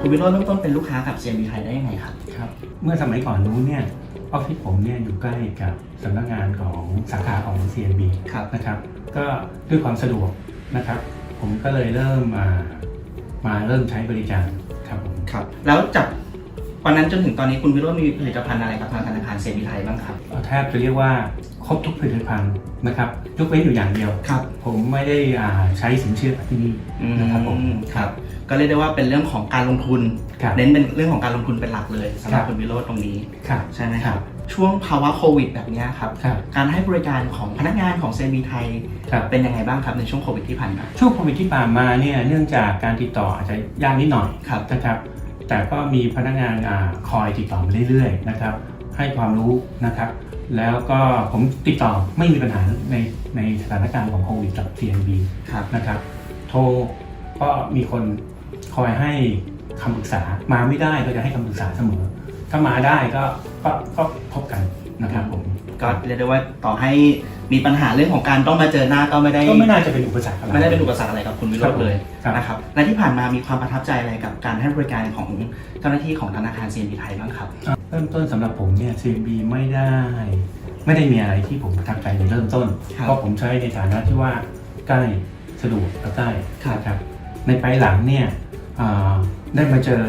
คุณวิโรจน์เริ่มต้นเป็นลูกค้ากับ CMB ไทยได้ยังไงครับ ครับเมื่อสมัยก่อนนู้นเนี่ยออฟฟิศผมเนี่ยอยู่ใกล้กับสำนักงานของสาขาของ CNB ครับ นะครับก็ด้วยความสะดวกนะครับ ผมก็เลยเริ่มมามาเริ่มใช้บริการครับผม ครับ แล้วจาก วันนั้นจนถึงตอนนี้คุณวิโรจน์มีผลิตภัณฑ์อะไรกับทางธนาคาร CMB ไทยบ้างครับ แทบจะเรียกว่าครบทุกผลิตภัณฑ์นะครับยกเว้นอยู่อย่างเดียว ครับ ผมไม่ได้อ่าใช้สินเชื่อที่นี่นะครับผม ครับ ก็เรียกได้ว่าเป็นเรื่องของการลงทุน ครับเน้นเป็นเรื่องของการลงทุนเป็นหลักเลยสำหรับครับ คุณวิโรจน์ตรงนี้ ครับ ใช่ไหมคครัรับบช่วงภาวะโควิดแบบเนี้ยครับ ครับ การให้บริการของพนักงานของ CMB ไทยครับ เป็นยังไงบ้างครับในช่วงโควิดที่ผ่านมาช่วงโควิดที่ผ่านมาเนี่ยเนื่องจากการติดต่ออาจจะยากนิดหน่อยครับ นะครับ แต่ก็มีพนักงานอาคอยติดต่อมาเรื่อยๆนะครับ ให้ความรู้นะครับ แล้วก็ผมติดต่อไม่มีปัญหาในในสถานการณ์ของโควิดกับ CNB ครับนะครับ โทรก็มีคนคอยให้คำปรึกษามาไม่ได้ก็จะให้คำปรึกษาเสมอ ถ้ามาได้ก็ก็ก็พบกันนะครับผม ก็เรียกได้ว่าต่อให้มีปัญหาเรื่องของการต้องมาเจอหน้าก็ไม่ได้ก็ไม่น่าจะเป็นอุปสรรคอะไรไม่ได้เป็นอุปสรรคอะไรกับคุณวิโรจน์เลยครับนะครับและที่ผ่านมามีความประทับใจอะไรกับการให้บริการของเจ้าหน้าที่ของธนาคาร CMB ไทยบ้างครับ เริ่มต้นสำหรับผมเนี่ย CMB ไม่ได้ ไม่ได้มีอะไรที่ผมประทับใจในเริ่มต้นครับเพราะผมใช้ในฐานะที่ว่าใกล้สะดวกและใกล้ครับนะครับในภายหลังเนี่ยอ่าได้มาเจอ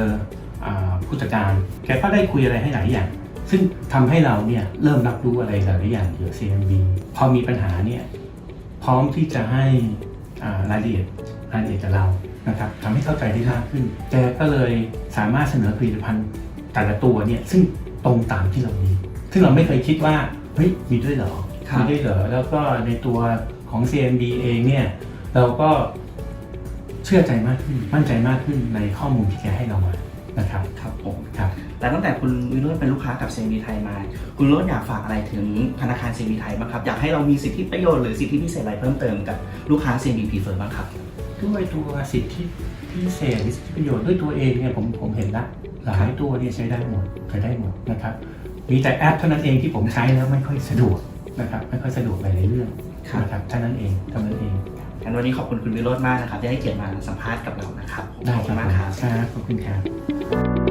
อ่าผู้จัดการแกก็ได้คุยอะไรให้หลายอย่าง ซึ่งทำให้เราเนี่ยเริ่มรับรู้อะไรหลายๆอย่างเกี่ยวกับ CMB พอมีปัญหาเนี่ยพร้อมที่จะให้อ่ารายละเอียดรายละเอียดกับเรานะครับทำให้เข้าใจได้มากขึ้น แกก็เลยสามารถเสนอผลิตภัณฑ์แต่ละตัวเนี่ยซึ่งตรงตามที่เรามี ซึ่งเราไม่เคยคิดว่าเฮ้ยมีด้วยเหรอครับมีด้วยเหรอแล้วก็ในตัวของ CMB เองเนี่ยเราก็เชื่อใจมากขึ้นมั่นใจมากขึ้นในข้อมูลที่แกให้เรามา นะครับครับผมครับและตั้งแต่คุณวิโรจน์เป็นลูกค้ากับ CMB ไทยมา คุณวิโรจน์อยากฝากอะไรถึงธนาคาร CMB ไทยบ้างครับ อยากให้เรามีสิทธิประโยชน์หรือสิทธิพิเศษอะไรเพิ่มเติมกับลูกค้า CMB Prefer บ้างครับด้วยตัวสิทธิพิเศษหรือสิทธิประโยชน์ด้วยตัวเองเนี่ยผมผมเห็นละหลายตัวเนี่ยใช้ได้หมดใช้ได้หมดนะครับมีแต่แอปเท่านั้นเองที่ผมใช้แล้วไม่ค่อยสะดวกนะครับไม่ค่อยสะดวกหลายๆเรื่องครับนะครับเท่านั้นเองเท่านั้นเองงั้นวันนี้ขอบคุณคุณวิโรจน์มากนะครับที่ให้เกียรติมาสัมภาษณ์กับเรานะครับผมขอบคุณมากครับครับขอบคุณครับ Thank you.